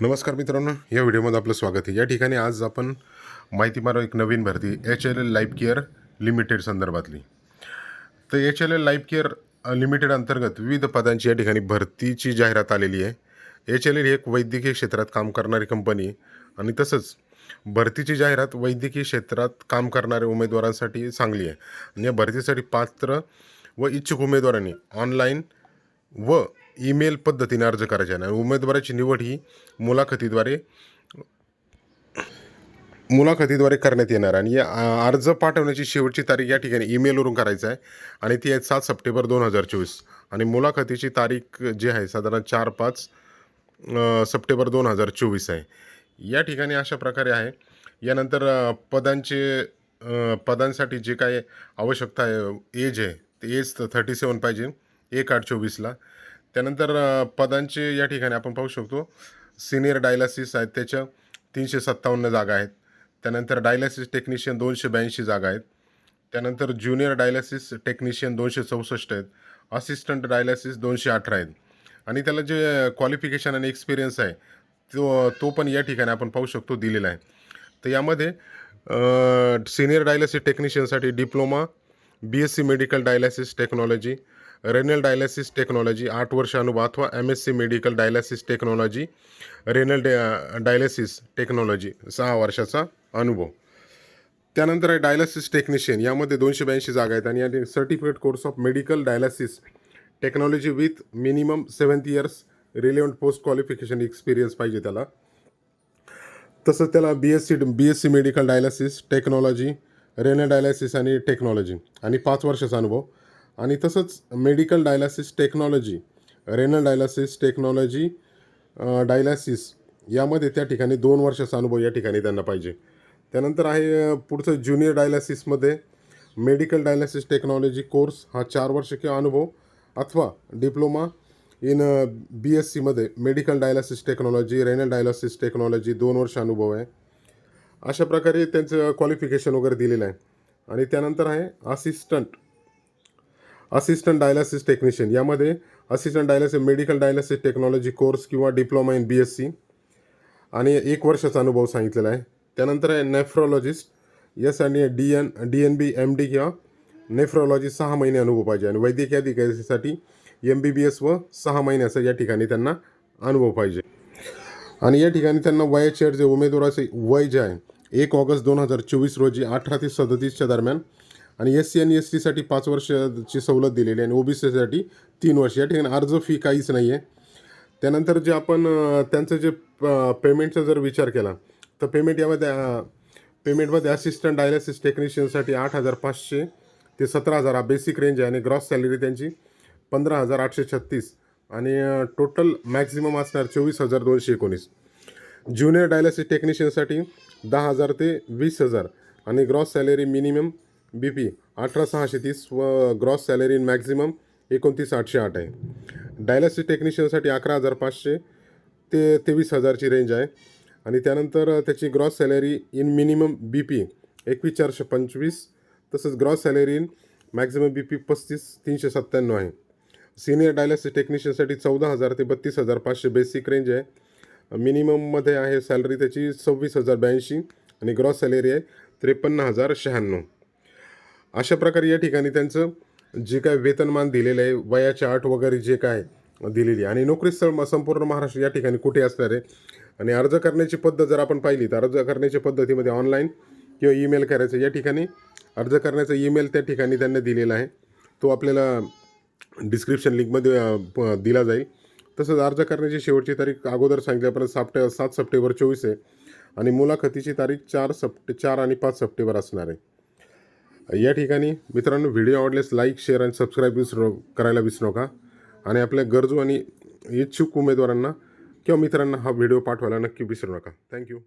नमस्कार मित्रांनो या व्हिडिओमध्ये आपलं स्वागत आहे. या ठिकाणी आज आपण माहिती मारू एक नवीन भरती H L L life care limited संदर्भातली. तर H L L life care limited अंतर्गत विविध पदांची या ठिकाणी भरतीची जाहिरात आलेली आहे. एच एल एल ही एक वैद्यकीय क्षेत्रात काम करणारी कंपनी आणि तसंच भरतीची जाहिरात वैद्यकीय क्षेत्रात काम करणाऱ्या उमेदवारांसाठी चांगली आहे. आणि या भरतीसाठी पात्र व इच्छुक उमेदवारांनी ऑनलाईन व ईमेल पद्धतीने अर्ज करायचे आणि उमेदवाराची निवड ही मुलाखतीद्वारे मुलाखतीद्वारे करण्यात येणार आणि या अर्ज पाठवण्याची शेवटची तारीख या ठिकाणी ईमेलवरून करायचं आहे आणि ती आहे सात सप्टेंबर दोन हजार चोवीस. आणि मुलाखतीची तारीख जी आहे साधारण चार पाच सप्टेंबर दोन हजार चोवीस आहे. या ठिकाणी अशा प्रकारे आहे. यानंतर पदांचे पदांसाठी जे काय आवश्यकता आहे एज आहे ते एज थर्टी सेवन पाहिजे एक आठ चोवीसला त्यानंतर पदांचे या ठिकाणी आपण पाहू शकतो. सिनियर डायलासिस आहेत त्याच्या तीनशे सत्तावन्न जागा आहेत. त्यानंतर डायलासिस टेक्निशियन दोनशे ब्याऐंशी जागा आहेत. त्यानंतर ज्युनियर डायलासिस टेक्निशियन दोनशे चौसष्ट आहेत. असिस्टंट डायलासिस दोनशे अठरा आहेत. आणि त्याला जे क्वालिफिकेशन आणि एक्सपिरियन्स आहे तो तो पण या ठिकाणी आपण पाहू शकतो दिलेला आहे. तर यामध्ये senior dialysis टेक्निशियनसाठी diploma B S C medical dialysis technology renal dialysis technology आठ वर्ष अनुभव अथवा M S C medical dialysis technology renal day dialysis technology सहा वर्षाचा अनुभव. त्यानंतर आहे डायलिसिस टेक्निशियन यामध्ये दोनशे ब्याऐंशी जागा आहेत आणि या certificate course of medical dialysis technology with minimum seventh years relevant post qualification experience पाहिजे त्याला. तसंच त्याला B S C B S C medical dialysis technology renal dialysis आणि टेक्नॉलॉजी आणि पाच वर्षाचा अनुभव. आणि तसंच medical dialysis technology renal dialysis technology dialysis यामध्ये त्या ठिकाणी दोन वर्षाचा अनुभव या ठिकाणी त्यांना पाहिजे. त्यानंतर आहे पुढचं ज्युनियर डायलासिसमध्ये मेडिकल डायलासिस टेक्नॉलॉजी कोर्स हा चार वर्ष किंवा अनुभव अथवा डिप्लोमा इन बी एस सीमध्ये medical dialysis technology renal dialysis technology दोन वर्ष अनुभव आहे. अशा प्रकारे त्यांचं क्वालिफिकेशन वगैरे दिलेलं आहे. आणि त्यानंतर आहे असिस्टंट असिस्टंट डायलासिस टेक्निशियन यामध्ये assistant dialysis medical dialysis technology course किंवा diploma in B S C आणि एक वर्षाचा अनुभव सांगितलेला आहे. त्यानंतर आहे नेफ्रोलॉजिस्ट यस आणि D N D N B M D किंवा नेफ्रोलॉजी सहा महिने अनुभव पाहिजे. आणि वैद्यकीय अधिकारीसाठी एम बी बी एस व सहा महिन्याचा या ठिकाणी त्यांना अनुभव पाहिजे. आणि या ठिकाणी त्यांना वयाचे जे उमेदवाराचे वय जे आहे एक ऑगस्ट दोन हजार चोवीस रोजी अठरा ते सदतीसच्या दरम्यान आणि एस सी आणि एस टीसाठी पाच वर्षाची सवलत दिलेली आहे आणि ओ बी सीसाठी तीन वर्ष. या ठिकाणी अर्ज फी काहीच नाही आहे त्यानंतर जे आपण त्यांचं जे पेमेंटचा जर विचार केला तर पेमेंट यामध्ये पेमेंटमध्ये असिस्टंट डायलिसिस टेक्निशियनसाठी आठ हजार पाचशे ते सतरा हजार हा बेसिक रेंज आहे आणि ग्रॉस सॅलरी त्यांची पंधरा हजार आठशे छत्तीस आणि टोटल मॅक्झिमम असणार चोवीस हजार दोनशे एकोणीस. ज्युनियर डायलिसिस टेक्निशियनसाठी दहा हजार ते वीस हजार आणि gross salary minimum B P अठरा सहाशे तीस व ग्रॉस सॅलरी मॅक्झिमम एकोणतीस आठशे आठ आहे. डायलिसिस टेक्निशियनसाठी अकरा हजार पाचशे ते तेवीस हजारची रेंज आहे. आणि त्यानंतर त्याची gross salary in minimum B P एकवीस चारशे पंचवीस तसंच gross salary in maximum B P पस्तीस तीनशे सत्त्याण्णव आहे. सिनियर डायलिसिस टेक्निशियनसाठी चौदा हजार ते बत्तीस हजार पाचशे बेसिक रेंज आहे. मिनिमममध्ये आहे सॅलरी त्याची सव्वीस हजार ब्याऐंशी आणि ग्रॉस सॅलरी आहे त्रेपन्न हजार शहाण्णव. अशा प्रकारे या ठिकाणी त्यांचं जे काय वेतनमान दिलेलं आहे वयाच्या अट वगैरे जे काय दिलेली आहे. आणि नोकरी स्थळ म- संपूर्ण महाराष्ट्र या ठिकाणी कुठे असणार आहे? आणि अर्ज करण्याची पद्धत जर आपण पाहिली तर अर्ज करण्याच्या पद्धतीमध्ये ऑनलाईन किंवा ईमेल करायचं या ठिकाणी अर्ज करण्याचा ईमेल त्या ठिकाणी त्यांनी दिलेला आहे. तो आपल्याला डिस्क्रिप्शन लिंकमध्ये दिला जाईल. तसंच अर्ज करण्याची शेवटची तारीख अगोदर सांगितल्यापर्यंत सप्टे सात सप्टेंबर चोवीस आहे. आणि मुलाखतीची तारीख चार सप्टे चार आणि पाच सप्टेंबर असणार आहे. या ठिकाणी मित्रांनो व्हिडिओ आवडल्यास लाईक शेअर आणि सबस्क्राईब विसरू करायला विसरू नका. आणि आपल्या गरजू आणि इच्छुक उमेदवारांना किंवा मित्रांना हा व्हिडिओ पाठवायला नक्की विसरू नका. थँक्यू